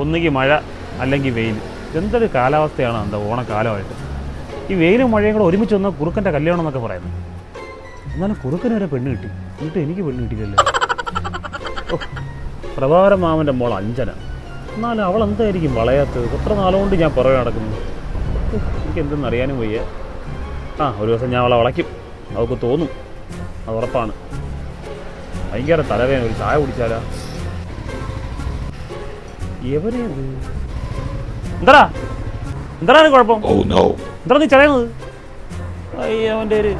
ഒന്നുകിൽ മഴ അല്ലെങ്കിൽ വെയിൽ. എന്തൊരു കാലാവസ്ഥയാണ് എന്താ ഓണക്കാലമായിട്ട്? ഈ വെയിലും മഴയും കൂടെ ഒരുമിച്ച് വന്നാൽ കുറുക്കന്റെ കല്യാണം എന്നൊക്കെ പറയുന്നത് എന്നാലും കുറുക്കന് വരെ പെണ്ണ് കിട്ടി. എന്നിട്ട് എനിക്ക് പെണ്ണ് കിട്ടിയില്ലല്ലോ. ഓ, പ്രഭാകരൻ മാമന്റെ മോൾ അഞ്ചന എന്നാലും അവൾ എന്തായിരിക്കും വളയാത്തത്? എത്ര നാളുകൊണ്ട് ഞാൻ പുറകെ നടക്കുന്നു? ഓ, എനിക്ക് എന്തെന്ന് അറിയാനും വയ്യ. ആ ഒരു ദിവസം ഞാൻ അവളെ വളയ്ക്കും. അവൾക്ക് തോന്നും. അത് ഉറപ്പാണ്. ഭയങ്കര തലവേദന. ഒരു ചായ കുടിച്ചാലാ? എവരെയത്? എന്താടാ? എന്താണ് കുഴപ്പം? എന്താ നീ ഒരു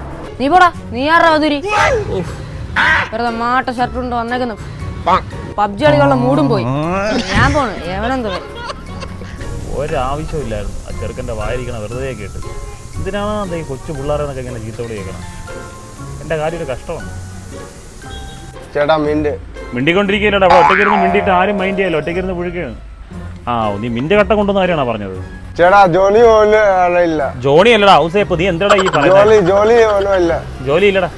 പോടാ. നീ മധുരി? വെറുതെ മാട്ട ഷർട്ട് കൊണ്ട് വന്നേക്കുന്നു. പബ്ജി കളികളുടെ മൂടും പോയി. ഞാൻ പോണു. എവനെന്തോ ഒരാവശ്യമില്ലായിരുന്നു. ആ ചെറുക്കന്റെ വായിരിക്കണം വെറുതെ കേട്ട്. ഇതിനാണോ എന്താ ഈ കൊച്ചു പിള്ളേരെന്നൊക്കെ ഇങ്ങനെ ചീത്തോട് കേൾക്കണം എന്റെ കാര്യം ഒരു കഷ്ടമാണ്. ചേട്ടാ മീന്റെ മിണ്ടിക്കൊണ്ടിരിക്കുകയല്ലോ അവിടെ ഒറ്റയ്ക്കിരുന്ന് മിണ്ടിയിട്ട് ആരും മൈൻഡ് ചെയ്യാലോ ഒറ്റയ്ക്കിരുന്ന് പുഴുക്കുകയാണ്. ആ നീ മിന്റെ കട്ട കൊണ്ടുവന്ന കാര്യമാണോ പറഞ്ഞത്? ചേടാ ജോലി ഇല്ല. ജോലി അല്ലടാ ഔസേപ്പ് നീ എന്താടാ ഈ ജോലി ജോലി ഇല്ല. ജോലി ഇല്ലടാ.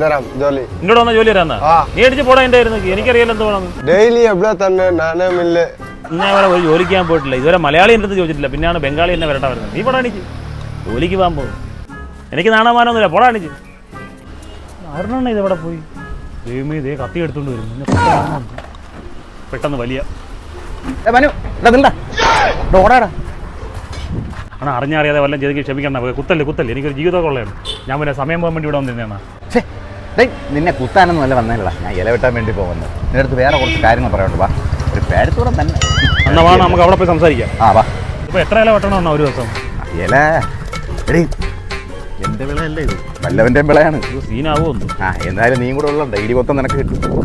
തരാം ജോലി. എന്നോട് വന്ന ജോലി തരാന്നാ. നീ അടിച്ച് പോടാ എന്റെ എനിക്കറിയാലോ എന്ത് വേണം. ഡെയിലി എവിടെ തന്നെ നാനേ മില്ല്. ഇന്നേ വരെ ഒരു ജോലിക്ക് ഞാൻ പോയിട്ടില്ല. ഇതുവരെ മലയാളി എന്റെ അടുത്ത് ചോദിച്ചിട്ടില്ല. പിന്നെയാണ് ബംഗാളി എന്നെ വരട്ടാ വരുന്നത്. നീ പോടാ എനിക്ക് ജോലിക്ക് പോകാൻ പോകും. എനിക്ക് നാണമാനൊന്നുമില്ല പോടാ എനിക്ക് ആരെണ്ണ ഇത് ഇവിടെ പോയി? ദൈവമേ ഇതേ കത്തി എടുത്തോണ്ട് വരും നിന്നെ പെട്ടെന്ന് പെട്ടെന്ന് വലിയ. മനു ആണ് അറിഞ്ഞറിയാതെ വല്ലതും ചെയ്തെങ്കിൽ ക്ഷമിക്കണം കുത്തല്ലേ കുത്തല്ലേ. എനിക്കൊരു ജീവിതമൊക്കെ ഉള്ളതാണ്. ഞാൻ പിന്നെ സമയം പോകാൻ വേണ്ടി ഇവിടെ വന്നിരുന്നേന്നാ നിന്നെ കുത്താനൊന്നും അല്ല വന്നല്ല ഞാൻ ഇല വെട്ടാൻ വേണ്ടി പോകുന്നത് നിന്റെ അടുത്ത് വേറെ കുറച്ച് കാര്യങ്ങൾ പറയാനുണ്ട്. വാ ഒരു പേരത്തൂറം തന്നെ. എന്നാ വാ നമുക്ക് അവിടെ പോയി സംസാരിക്കാം. ആ വാ. ഇപ്പോൾ എത്ര ഇല വെട്ടണം ഒരു ദിവസം? ഇല എടീ എന്റെ വിളയല്ലേ ഇത്? വല്ലവന്റെ വിളയാണ്. സീനാവോ ആ എന്തായാലും നീ കൂടെ ഉള്ള ഡെയിലി മൊത്തം നിനക്ക് കിട്ടും.